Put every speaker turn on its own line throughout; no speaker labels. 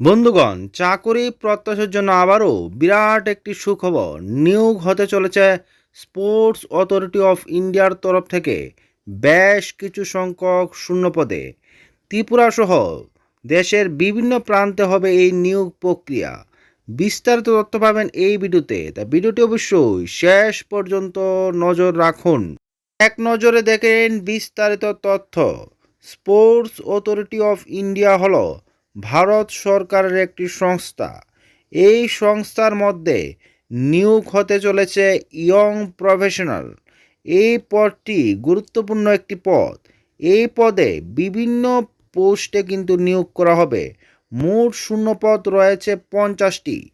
বন্ধুগণ, চাকরি প্রত্যাশার জন্য আবারও বিরাট একটি সুখবর নিয়োগ হতে চলেছে স্পোর্টস অথরিটি অফ ইন্ডিয়ার তরফ থেকে বেশ কিছু সংখ্যক শূন্যপদে। ত্রিপুরা সহ দেশের বিভিন্ন প্রান্তে হবে এই নিয়োগ প্রক্রিয়া। বিস্তারিত তথ্য পাবেন এই ভিডিওতে। তা ভিডিওটি অবশ্যই শেষ পর্যন্ত নজর রাখুন। এক নজরে দেখেন বিস্তারিত তথ্য। স্পোর্টস অথরিটি অফ ইন্ডিয়া হলো ভারত সরকারের একটি সংস্থা। এই সংস্থার মধ্যে নিয়োগ হতে চলেছে ইয়ং প্রফেশনাল। এই পদটি গুরুত্বপূর্ণ একটি পদ। এই পদে বিভিন্ন পোস্টে কিন্তু নিয়োগ করা হবে। মোট শূন্যপদ রয়েছে পঞ্চাশটি।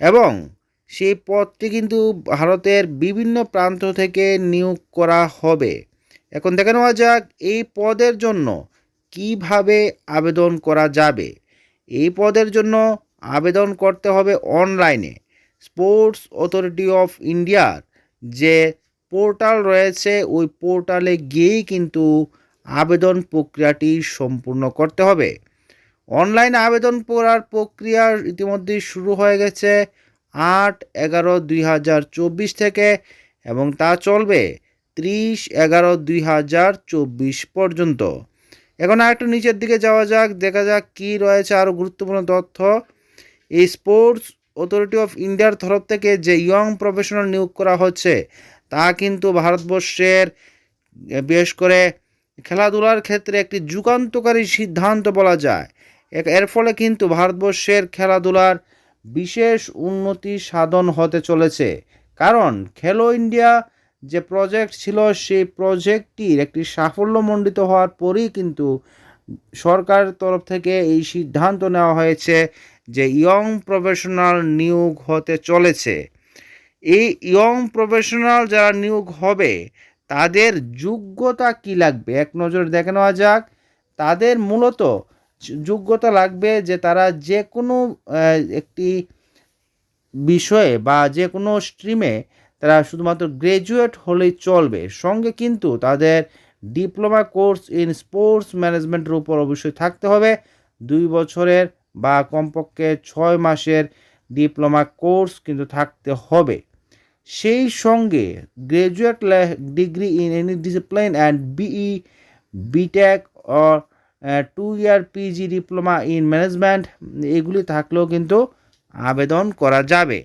এবং সেই পদটি কিন্তু ভারতের বিভিন্ন প্রান্ত থেকে নিয়োগ করা হবে। এখন দেখে নেওয়া যাক, এই পদের জন্য কীভাবে আবেদন করা যাবে? এই পদের জন্য আবেদন করতে হবে অনলাইনে। স্পোর্টস অথরিটি অফ ইন্ডিয়ার যে পোর্টাল রয়েছে, ওই পোর্টালে গিয়েই কিন্তু আবেদন প্রক্রিয়াটি সম্পূর্ণ করতে হবে। অনলাইন আবেদন করার প্রক্রিয়া ইতিমধ্যেই শুরু হয়ে গেছে আট এগারো দুই হাজার চব্বিশ থেকে এবং তা চলবে ত্রিশ এগারো দুই হাজার চব্বিশ পর্যন্ত। এখন আর একটু নিচের দিকে যাওয়া যাক, দেখা যাক কী রয়েছে আরও গুরুত্বপূর্ণ তথ্য। এই স্পোর্টস অথরিটি অফ ইন্ডিয়ার তরফ থেকে যে ইয়ং প্রফেশনাল নিয়োগ করা হচ্ছে, তা কিন্তু ভারতবর্ষের বিশেষ করে খেলাধুলার ক্ষেত্রে একটি যুগান্তকারী সিদ্ধান্ত বলা যায়। এর ফলে কিন্তু ভারতবর্ষের খেলাধুলার বিশেষ উন্নতি সাধন হতে চলেছে। কারণ, খেলো ইন্ডিয়া যে প্রজেক্ট ছিল, সেই প্রজেক্টটির একটি সাফল্যমণ্ডিত হওয়ার পরেই কিন্তু সরকারের তরফ থেকে এই সিদ্ধান্ত নেওয়া হয়েছে যে ইয়ং প্রফেশনাল নিয়োগ হতে চলেছে। এই ইয়ং প্রফেশনাল যারা নিয়োগ হবে, তাদের যোগ্যতা কি লাগবে? এক নজর দেখে নেওয়া যাক। তাদের মূলত যোগ্যতা লাগবে যে তারা যে কোনো একটি বিষয়ে বা যে কোনো স্ট্রিমে তারা শুধুমাত্র গ্র্যাজুয়েট হলেই চলবে। সঙ্গে কিন্তু তাদের ডিপ্লোমা কোর্স ইন স্পোর্টস ম্যানেজমেন্টের উপর অবশ্যই থাকতে হবে। দুই বছরের বা কমপক্ষে ছয় মাসের ডিপ্লোমা কোর্স কিন্তু থাকতে হবে। সেই সঙ্গে graduate degree in any discipline and BE BTech or two year PG diploma in management এগুলি থাকলেও কিন্তু আবেদন করা যাবে।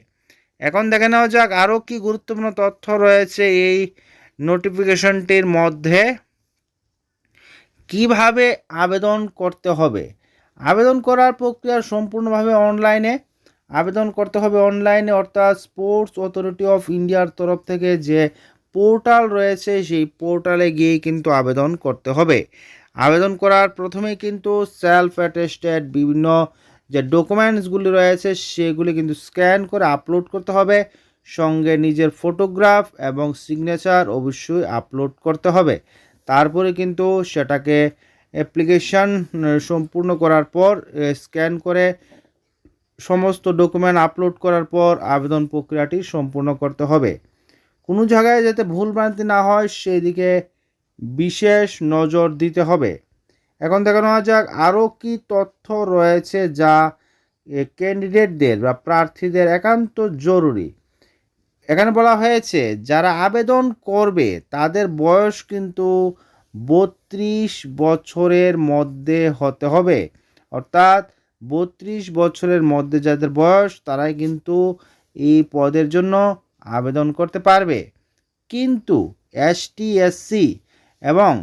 এখন দেখে নেওয়া যাক আরও কি গুরুত্বপূর্ণ তথ্য রয়েছে এই নোটিফিকেশনটির মধ্যে। কীভাবে আবেদন করতে হবে? আবেদন করার প্রক্রিয়া সম্পূর্ণভাবে অনলাইনে। আবেদন করতে হবে অনলাইনে, অর্থাৎ স্পোর্টস অথরিটি অফ ইন্ডিয়ার তরফ থেকে যে পোর্টাল রয়েছে, সেই পোর্টালে গিয়ে কিন্তু আবেদন করতে হবে। আবেদন করার প্রথমেই কিন্তু সেলফ অ্যাটেস্টেড বিভিন্ন যে ডকুমেন্টসগুলি রয়েছে, সেগুলি কিন্তু স্ক্যান করে আপলোড করতে হবে। সঙ্গে নিজের ফটোগ্রাফ এবং সিগনেচার অবশ্যই আপলোড করতে হবে। তারপরে কিন্তু সেটাকে অ্যাপ্লিকেশান সম্পূর্ণ করার পর স্ক্যান করে সমস্ত ডকুমেন্ট আপলোড করার পর আবেদন প্রক্রিয়াটি সম্পূর্ণ করতে হবে। কোনো জায়গায় যাতে ভুলভ্রান্তি না হয় সেই দিকে বিশেষ নজর দিতে হবে। এখন দেখানো যাক আরও কি তথ্য রয়েছে যা ক্যান্ডিডেটদের বা প্রার্থীদের একান্ত জরুরি। এখানে বলা হয়েছে, যারা আবেদন করবে, তাদের বয়স কিন্তু বত্রিশ বছরের মধ্যে হতে হবে। অর্থাৎ বত্রিশ বছরের মধ্যে যাদের বয়স, তারাই কিন্তু এই পদের জন্য আবেদন করতে পারবে। কিন্তু এসসি এবং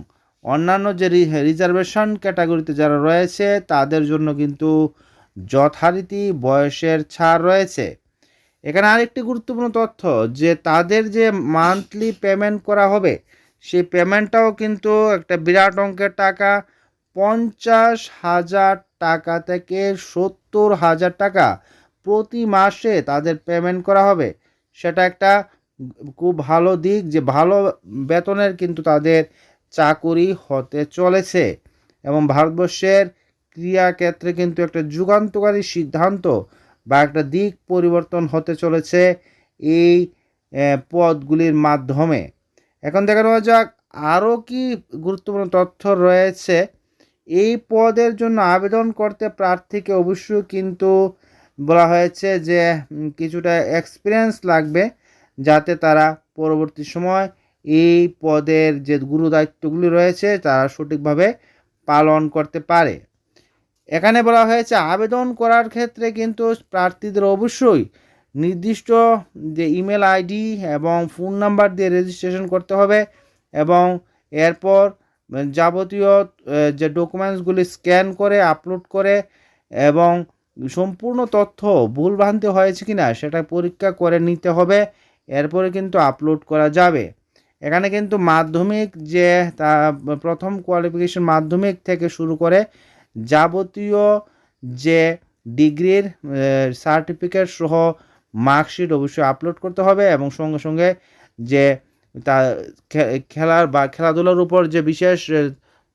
অন্যান্য যে রিজার্ভেশন ক্যাটাগরিতে যারা রয়েছে, তাদের জন্য কিন্তু যথারীতি বয়সের ছাড় রয়েছে। এখানে আরেকটি গুরুত্বপূর্ণ তথ্য যে তাদের যে মান্থলি পেমেন্ট করা হবে, সেই পেমেন্টটাও কিন্তু একটা বিরাট অঙ্কের টাকা। পঞ্চাশ হাজার টাকা থেকে সত্তর হাজার টাকা প্রতি মাসে তাদের পেমেন্ট করা হবে। সেটা একটা খুব ভালো দিক যে ভালো বেতনের কিন্তু তাদের চাকুরি হতে চলেছে এবং ভারতবর্ষের ক্রিয়াক্ষেত্রে কিন্তু একটা যুগান্তকারী সিদ্ধান্ত বা একটা দিক পরিবর্তন হতে চলেছে এই পদগুলির মাধ্যমে। এখন দেখা নেওয়া যাক আরও কি গুরুত্বপূর্ণ তথ্য রয়েছে। এই পদের জন্য আবেদন করতে প্রার্থীকে অবশ্যই কিন্তু বলা হয়েছে যে কিছুটা এক্সপিরিয়েন্স লাগবে যাতে তারা পরবর্তী সময় এই পদের যে গুরু দায়িত্বগুলি রয়েছে, তারা সঠিকভাবে পালন করতে পারে। এখানে বলা হয়েছে, আবেদন করার ক্ষেত্রে কিন্তু প্রার্থীদের অবশ্যই নির্দিষ্ট যে ইমেল আইডি এবং ফোন নাম্বার দিয়ে রেজিস্ট্রেশন করতে হবে এবং এরপর যাবতীয় যে ডকুমেন্টসগুলি স্ক্যান করে, আপলোড করে এবং সম্পূর্ণ তথ্য ভুলভ্রান্তি হয়েছে কি না সেটা পরীক্ষা করে নিতে হবে। এরপরে কিন্তু আপলোড করা যাবে। এখানে কিন্তু মাধ্যমিক যে তা প্রথম কোয়ালিফিকেশন মাধ্যমিক থেকে শুরু করে যাবতীয় যে ডিগ্রির সার্টিফিকেট সহ মার্কশিট অবশ্যই আপলোড করতে হবে এবং সঙ্গে সঙ্গে যে তা খেলার বা খেলাধুলার উপর যে বিশেষ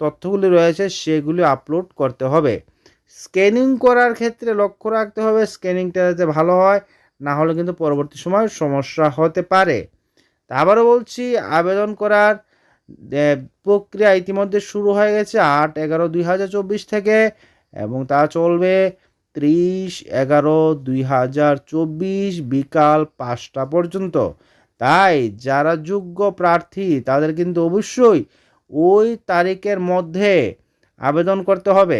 তথ্যগুলি রয়েছে সেগুলি আপলোড করতে হবে। স্ক্যানিং করার ক্ষেত্রে লক্ষ্য রাখতে হবে স্ক্যানিংটা যাতে ভালো হয়, না হলে কিন্তু পরবর্তী সময় সমস্যা হতে পারে। আবারও বলছি, আবেদন করার প্রক্রিয়া ইতিমধ্যে শুরু হয়ে গেছে আট এগারো দুই হাজার চব্বিশ থেকে এবং তা চলবে ত্রিশ এগারো দুই হাজার চব্বিশ বিকাল পাঁচটা পর্যন্ত। তাই যারা যোগ্য প্রার্থী, তাদের কিন্তু অবশ্যই ওই তারিখের মধ্যে আবেদন করতে হবে।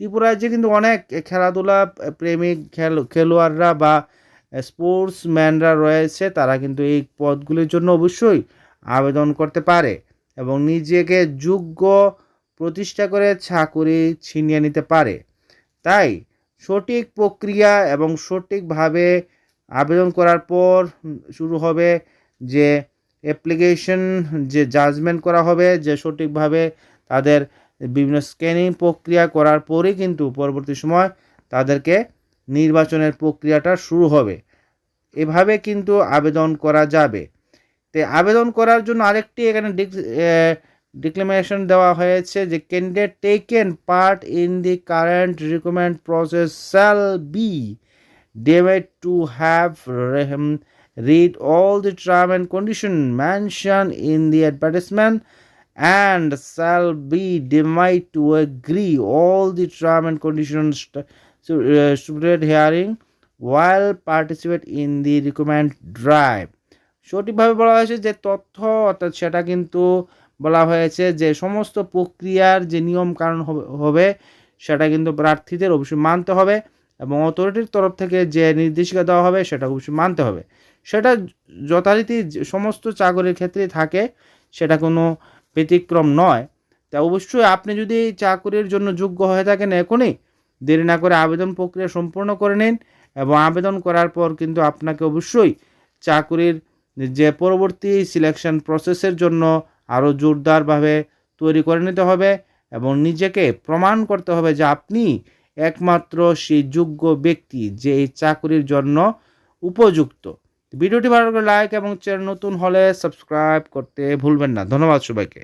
ত্রিপুরা রাজ্যে কিন্তু অনেক খেলাধুলা প্রেমিক খেল, খেলোয়াড়রা বা স্পোর্টসম্যানরা রয়েছে, তারা কিন্তু এই পদগুলির জন্য অবশ্যই আবেদন করতে পারে এবং নিজেকে যোগ্য প্রতিষ্ঠা করে চাকুরি ছিনিয়ে নিতে পারে। তাই সঠিক প্রক্রিয়া এবং সঠিকভাবে আবেদন করার পর শুরু হবে যে অ্যাপ্লিকেশন যে জাজমেন্ট করা হবে, যে সঠিকভাবে তাদের বিভিন্ন স্ক্যানিং প্রক্রিয়া করার পরেই কিন্তু পরবর্তী সময় তাদেরকে নির্বাচনের প্রক্রিয়াটা শুরু হবে। এভাবে কিন্তু আবেদন করা যাবে। তে আবেদন করার জন্য আরেকটি এখানে ডিক্লেমেশন দেওয়া হয়েছে যে candidate taken part in the current recruitment process shall be deemed to have read all the term and condition mention in the advertisement and shall be deemed to agree all the term and condition stipulated hearing while participate in the recruitment drive. সঠিকভাবে বলা হয়েছে যে তথ্য, অর্থাৎ সেটা কিন্তু বলা হয়েছে যে সমস্ত প্রক্রিয়ার যে নিয়ম কারণ হবে- সেটা কিন্তু প্রার্থীদের অবশ্যই মানতে হবে এবং অথরিটির তরফ থেকে যে নির্দেশিকা দেওয়া হবে সেটা অবশ্যই মানতে হবে। সেটা যথারীতি সমস্ত চাকরির ক্ষেত্রে থাকে, সেটা কোনো ব্যতিক্রম নয়। তা অবশ্যই আপনি যদি চাকরির জন্য যোগ্য হয়ে থাকেন এখনই দেরি না করে আবেদন প্রক্রিয়া সম্পূর্ণ করে নিন এবং আবেদন করার পর কিন্তু আপনাকে অবশ্যই চাকরির যে পরবর্তী সিলেকশন প্রসেসের জন্য আরও জোরদারভাবে তৈরি করে নিতে হবে এবং নিজেকে প্রমাণ করতে হবে যে আপনি একমাত্র সেই যোগ্য ব্যক্তি যে এই চাকরির জন্য উপযুক্ত। ভিডিওটি ভালো করে লাইক এবং চ্যানেল নতুন হলে সাবস্ক্রাইব করতে ভুলবেন না। ধন্যবাদ সবাইকে।